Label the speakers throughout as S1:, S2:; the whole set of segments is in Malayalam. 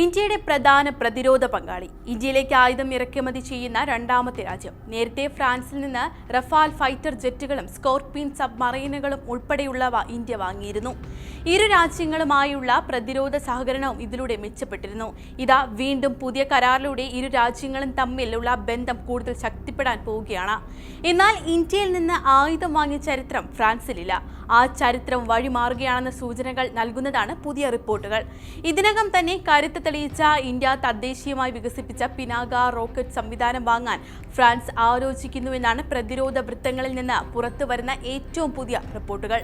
S1: ഇന്ത്യയുടെ പ്രധാന പ്രതിരോധ പങ്കാളി. ഇന്ത്യയിലേക്ക് ആയുധം ഇറക്കുമതി ചെയ്യുന്ന രണ്ടാമത്തെ രാജ്യം. നേരത്തെ ഫ്രാൻസിൽ നിന്ന് റഫാൽ ഫൈറ്റർ ജെറ്റുകളും സ്കോർപിയൻ സബ്മറൈനുകളും ഉൾപ്പെടെയുള്ളവ ഇന്ത്യ വാങ്ങിയിരുന്നു. ഇരു രാജ്യങ്ങളുമായുള്ള പ്രതിരോധ സഹകരണവും ഇതിലൂടെ മെച്ചപ്പെട്ടിരുന്നു. ഇതാ വീണ്ടും പുതിയ കരാറിലൂടെ ഇരു രാജ്യങ്ങളും തമ്മിലുള്ള ബന്ധം കൂടുതൽ ശക്തിപ്പെടാൻ പോവുകയാണ്. എന്നാൽ ഇന്ത്യയിൽ നിന്ന് ആയുധം വാങ്ങിയ ചരിത്രം ഫ്രാൻസിലില്ല. ആ ചരിത്രം വഴിമാറുകയാണെന്ന സൂചനകൾ നൽകുന്നതാണ് പുതിയ റിപ്പോർട്ടുകൾ. ഇതിനകം തന്നെ കരുത്ത് തെളിയിച്ച ഇന്ത്യ തദ്ദേശീയമായി വികസിപ്പിച്ച പിനാക റോക്കറ്റ് സംവിധാനം വാങ്ങാൻ ഫ്രാൻസ് ആലോചിക്കുന്നുവെന്നാണ് പ്രതിരോധ വൃത്തങ്ങളിൽ നിന്ന് പുറത്തുവരുന്ന ഏറ്റവും പുതിയ റിപ്പോർട്ടുകൾ.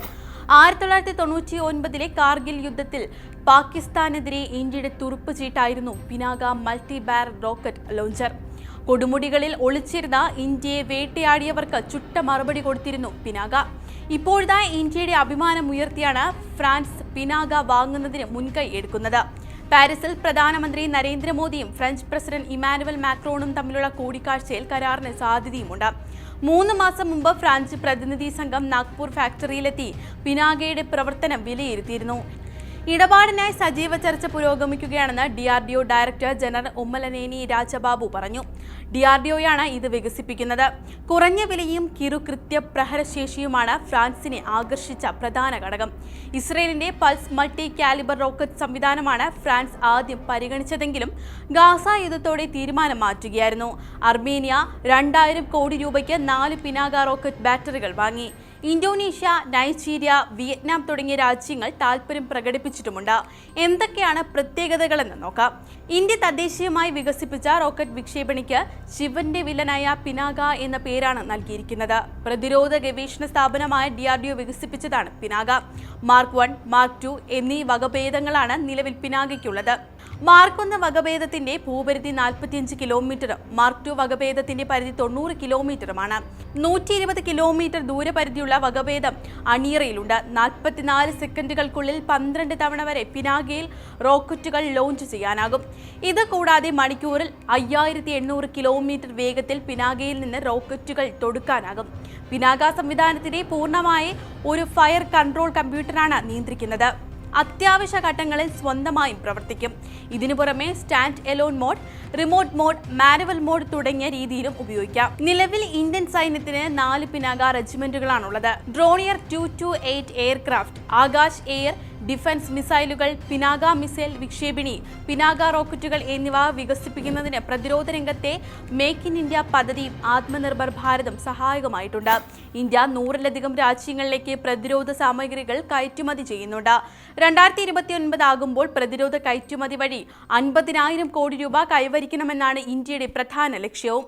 S1: ആയിരത്തി തൊള്ളായിരത്തി തൊണ്ണൂറ്റി ഒൻപതിലെ കാർഗിൽ യുദ്ധത്തിൽ പാകിസ്ഥാനെതിരെ ഇന്ത്യയുടെ തുറുപ്പ് ചീട്ടായിരുന്നു Pinaka multi barrel rocket launcher. കൊടുമുടികളിൽ ഒളിച്ചിരുന്ന ഇന്ത്യയെ വേട്ടയാടിയവർക്ക് ചുട്ട മറുപടി കൊടുത്തിരുന്നു പിനാക. ഇപ്പോഴത്തെ ഇന്ത്യയുടെ അഭിമാനം ഉയർത്തിയാണ് ഫ്രാൻസ് പിനാക വാങ്ങുന്നതിന് മുൻകൈ എടുക്കുന്നത്. പാരീസിൽ പ്രധാനമന്ത്രി നരേന്ദ്രമോദിയും ഫ്രഞ്ച് പ്രസിഡന്റ് ഇമാനുവൽ മാക്രോണും തമ്മിലുള്ള കൂടിക്കാഴ്ചയിൽ കരാറിന് സാധ്യതയുമുണ്ട്. മൂന്ന് മാസം മുമ്പ് ഫ്രാൻസ് പ്രതിനിധി സംഘം നാഗ്പൂർ ഫാക്ടറിയിലെത്തി പിനാഗയുടെ പ്രവർത്തനം വിലയിരുത്തിയിരുന്നു. ഇടപാടിനായി സജീവ ചർച്ച പുരോഗമിക്കുകയാണെന്ന് D R D O director general Ummalaneni Rajababu പറഞ്ഞു. ഡി ആർ ഡി ഒയാണ് ഇത് വികസിപ്പിക്കുന്നത്. കുറഞ്ഞ വിലയും കിറുകൃത്യ പ്രഹരശേഷിയുമാണ് ഫ്രാൻസിനെ ആകർഷിച്ച പ്രധാന ഘടകം. ഇസ്രയേലിന്റെ പൾസ് മൾട്ടി കാലിബർ റോക്കറ്റ് സംവിധാനമാണ് ഫ്രാൻസ് ആദ്യം പരിഗണിച്ചതെങ്കിലും ഗാസ യുദ്ധത്തോടെ തീരുമാനം മാറ്റുകയായിരുന്നു. അർമേനിയ രണ്ടായിരം കോടി രൂപയ്ക്ക് നാല് പിനാക റോക്കറ്റ് ബാറ്ററികൾ വാങ്ങി. ഇന്തോനേഷ്യ നൈജീരിയ വിയറ്റ്നാം തുടങ്ങിയ രാജ്യങ്ങൾ താൽപ്പര്യം പ്രകടിപ്പിച്ചിട്ടുമുണ്ട്. എന്തൊക്കെയാണ് പ്രത്യേകതകളെന്ന് നോക്കാം. ഇന്ത്യ തദ്ദേശീയമായി വികസിപ്പിച്ച റോക്കറ്റ് വിക്ഷേപണിക്ക് ശിവന്റെ വില്ലനായ പിനാക എന്ന പേരാണ് നൽകിയിരിക്കുന്നത്. പ്രതിരോധ ഗവേഷണ സ്ഥാപനമായ DRDO വികസിപ്പിച്ചതാണ് Pinaka. Mark one mark two എന്നീ വകഭേദങ്ങളാണ് നിലവിൽ പിനാകയ്ക്കുള്ളത്. മാർക്ക് ഒന്ന് വകഭേദത്തിന്റെ ഭൂപരിധി നാൽപ്പത്തിയഞ്ച് കിലോമീറ്ററും മാർക്ക് ടു വകഭേദത്തിന്റെ പരിധി തൊണ്ണൂറ് കിലോമീറ്ററുമാണ്. നൂറ്റി ഇരുപത് കിലോമീറ്റർ ദൂരപരിധിയുള്ള വകഭേദം അണിയറയിലുണ്ട്. നാൽപ്പത്തിനാല് സെക്കൻഡുകൾക്കുള്ളിൽ പന്ത്രണ്ട് തവണ വരെ പിനാകയിൽ റോക്കറ്റുകൾ ലോഞ്ച് ചെയ്യാനാകും. ഇത് കൂടാതെ മണിക്കൂറിൽ അയ്യായിരത്തി എണ്ണൂറ് കിലോമീറ്റർ വേഗത്തിൽ പിനാകയിൽ നിന്ന് റോക്കറ്റുകൾ തൊടുക്കാനാകും. പിനാക സംവിധാനത്തിനെ പൂർണമായി ഒരു ഫയർ കൺട്രോൾ കമ്പ്യൂട്ടറാണ് നിയന്ത്രിക്കുന്നത്. അത്യാവശ്യ ഘട്ടങ്ങളിൽ സ്വന്തമായും പ്രവർത്തിക്കും. ഇതിനു പുറമെ stand alone mode remote mode manual mode തുടങ്ങിയ രീതിയിലും ഉപയോഗിക്കാം. നിലവിൽ ഇന്ത്യൻ സൈന്യത്തിന് നാല് Pinaka റെജിമെന്റുകളാണുള്ളത്. Dornier two two eight aircraft Akash air defence മിസൈലുകൾ പിനാഗ മിസൈൽ വിക്ഷേപിണി പിനാഗ റോക്കറ്റുകൾ എന്നിവ വികസിപ്പിക്കുന്നതിന് പ്രതിരോധ രംഗത്തെ മേക്ക് ഇൻ ഇന്ത്യ പദ്ധതിയും ആത്മനിർഭർ ഭാരതം സഹായകമായിട്ടുണ്ട്. ഇന്ത്യ നൂറിലധികം രാജ്യങ്ങളിലേക്ക് പ്രതിരോധ സാമഗ്രികൾ കയറ്റുമതി ചെയ്യുന്നുണ്ട്. രണ്ടായിരത്തി ഇരുപത്തി ഒൻപത് ആകുമ്പോൾ പ്രതിരോധ കയറ്റുമതി വഴി അൻപതിനായിരം കോടി രൂപ കൈവരിക്കണമെന്നാണ് ഇന്ത്യയുടെ പ്രധാന ലക്ഷ്യവും